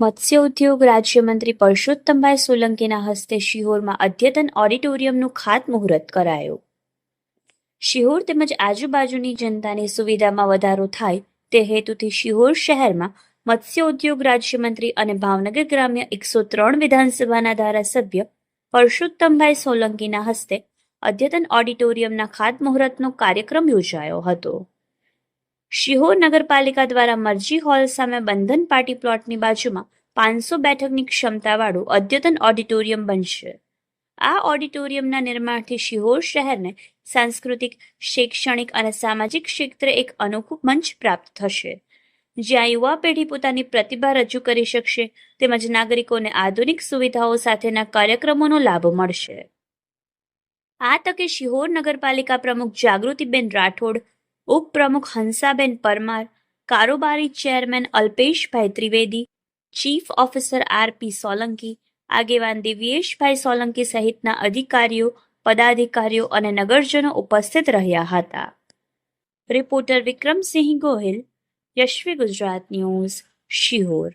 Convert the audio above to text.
મત્સ્ય ઉદ્યોગ રાજ્યમંત્રી પરસોત્તમભાઈ સોલંકીના હસ્તે શિહોરમાં અદ્યતન ઓડિટોરિયમનું ખાતમુહૂર્ત કરાયું. શિહોર તેમજ આજુબાજુની જનતાની સુવિધામાં વધારો થાય તે હેતુથી શિહોર શહેરમાં મત્સ્ય ઉદ્યોગ રાજ્યમંત્રી અને ભાવનગર ગ્રામ્ય એકસો ત્રણ વિધાનસભાના ધારાસભ્ય પરસોત્તમભાઈ સોલંકીના હસ્તે અદ્યતન ઓડિટોરિયમના ખાતમુહૂર્તનો કાર્યક્રમ યોજાયો હતો. શિહોર નગરપાલિકા દ્વારા મરજી હોલ સામે બંધન પાર્ટી પ્લોટની બાજુમાં પાંચસો બેઠકની ક્ષમતાવાળું અદ્યતન ઓડિટોરિયમ બનશે. આ ઓડિટોરિયમના નિર્માણથી શિહોર શહેરને સાંસ્કૃતિક, શૈક્ષણિક અને સામાજિક ક્ષેત્રે એક અનોખું મંચ પ્રાપ્ત થશે. જ્યાં યુવા પેઢી પોતાની પ્રતિભા રજૂ કરી શકશે, તેમજ નાગરિકોને આધુનિક સુવિધાઓ સાથેના કાર્યક્રમોનો લાભ મળશે. આ તકે શિહોર નગરપાલિકા પ્રમુખ જાગૃતિબેન રાઠોડ ઉપપ્રમુખ હંસાબેન પરમાર, કારોબારી ચેરમેન અલ્પેશભાઈ Trivedi, chief officer RP Solanki, આગેવાન દિવ્યેશભાઈ સોલંકી સહિતના અધિકારીઓ, પદાધિકારીઓ અને નગરજનો ઉપસ્થિત રહ્યા હતા. Reporter Vikramsinh Gohil, Yashvi Gujarat news, Sihor.